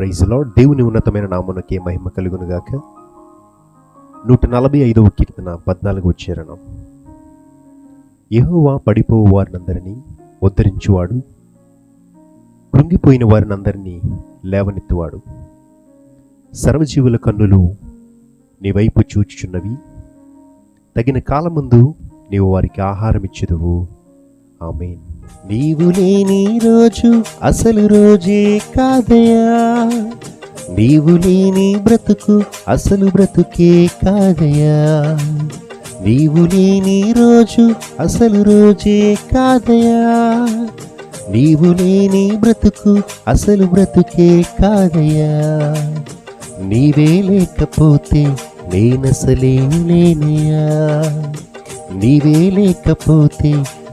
ప్రైజ్లో దేవుని ఉన్నతమైన నామునకే మహిమ కలుగునుగాక నూట నలభై ఐదవ కీర్తన పద్నాలుగు చరణం. యహోవా పడిపోవు వారినందరినీ ఉద్ధరించువాడు. కృంగిపోయిన వారినందరినీ లేవనెత్తువాడు. సర్వజీవుల కన్నులు నీ వైపు చూచుచున్నవి. తగిన కాలముందు నీవు వారికి ఆహారం ఇచ్చేదువు ఆమెన్. నీవు లేని రోజు అసలు రోజే కాదయా నీవు లేని బ్రతుకు అసలు బ్రతుకే కాదయా నీవు లేని రోజు అసలు రోజే కాదయా నీవు లేని బ్రతుకు అసలు బ్రతుకే కాదయా నీవే లేకపోతే నేనసలే లేనయా నీవే లేకపోతే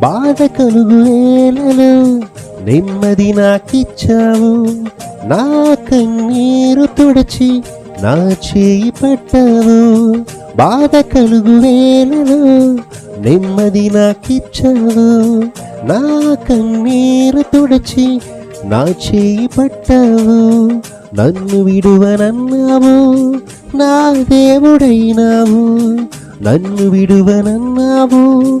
బాధ కలుగు వేళలో నెమ్మది నాకిచ్చావు. నా కన్నీరు తుడచి నా చేయి పట్టావు. బాధ కలుగు వేళలో నెమ్మది నాకిచ్చావు. నా కన్నీరు తుడచి నా చేయి పట్టావు. నన్ను విడువనన్నావు నా దేవుడైనావు. నన్ను విడువనన్నావు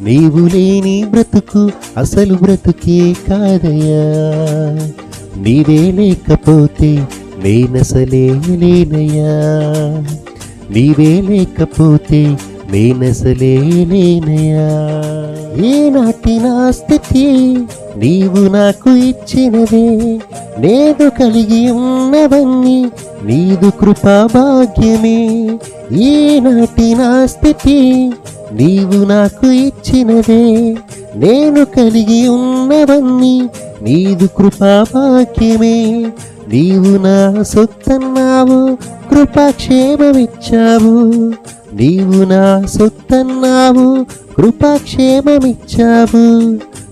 నీవు లేని బ్రతుకు అసలు బ్రతుకే కాదయ్యా. నీవే లేకపోతే నేనసలే లేనయ్యా. నీవే లేకపోతే నేనసలే లేనయ్యా. ఏనాటి నా స్థితి నీవు నాకు ఇచ్చినదే నేను కలిగి ఉన్నవన్నీ నీదు కృపా భాగ్యమే. ఈనాటి నా స్థితి నీవు నాకు ఇచ్చినదే నేను కలిగి ఉన్నవన్నీ నీదు కృపా భాగ్యమే. నీవు నా సొత్తన్నావు కృపాక్షేమమిచ్చావు. నీవు నా సొత్తన్నావు కృపాక్షేమమిచ్చావు.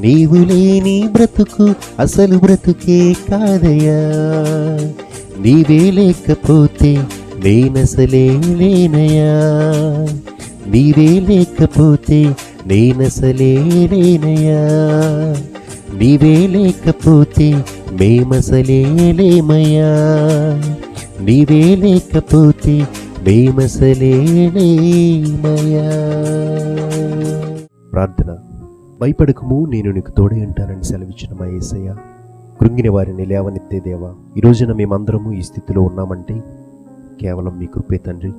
నీవు లేని బ్రతుకు అసలు బ్రతుకే కాదయ్యా. నీవే లేకపోతే నేనసలే లేనయా నీవే లేకపోతే నేనసలే లేనయా నీవే లేకపోతే మేమసలే లేమయా నీవే లేకపోతే మేమసలే లేమయా ప్రార్థన. భయపడకము నేను నీకు తోడే ఉంటానని సెలవిచ్చిన మా యేసయ్య కృంగిన వారిని లేవనెత్తే దేవా ఈ రోజున మేమందరము ఈ స్థితిలో ఉన్నామంటే కేవలం మీ కృపే తండ్రి.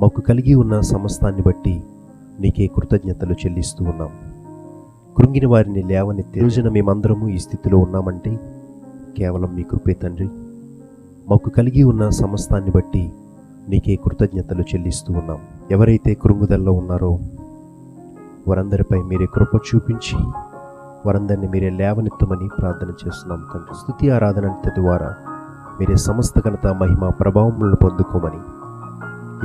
మాకు కలిగి ఉన్న సమస్తాన్ని బట్టి నీకే కృతజ్ఞతలు చెల్లిస్తూ ఉన్నాం. కృంగిన వారిని లేవనెత్తే ఈ రోజున మేమందరము ఈ స్థితిలో ఉన్నామంటే కేవలం మీ కృపే తండ్రి. మాకు కలిగి ఉన్న సమస్తాన్ని బట్టి నీకే కృతజ్ఞతలు చెల్లిస్తూ ఉన్నాం. ఎవరైతే కృంగుదల్లో ఉన్నారో వారందరిపై మీరే కృప చూపించి వారందరిని మీరే లేవనెత్తమని ప్రార్థన చేస్తున్నాం తండ్రి. స్థుతి ఆరాధన ద్వారా మీరే సమస్త ఘనత మహిమ ప్రభావములను పొందుకోమని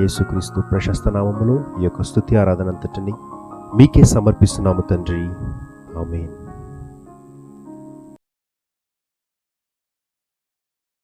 యేసుక్రీస్తు ప్రశస్త నామములో ఈ యొక్క స్థుతి ఆరాధన అంతటిని మీకే సమర్పిస్తున్నాము తండ్రి. ఆమేన్.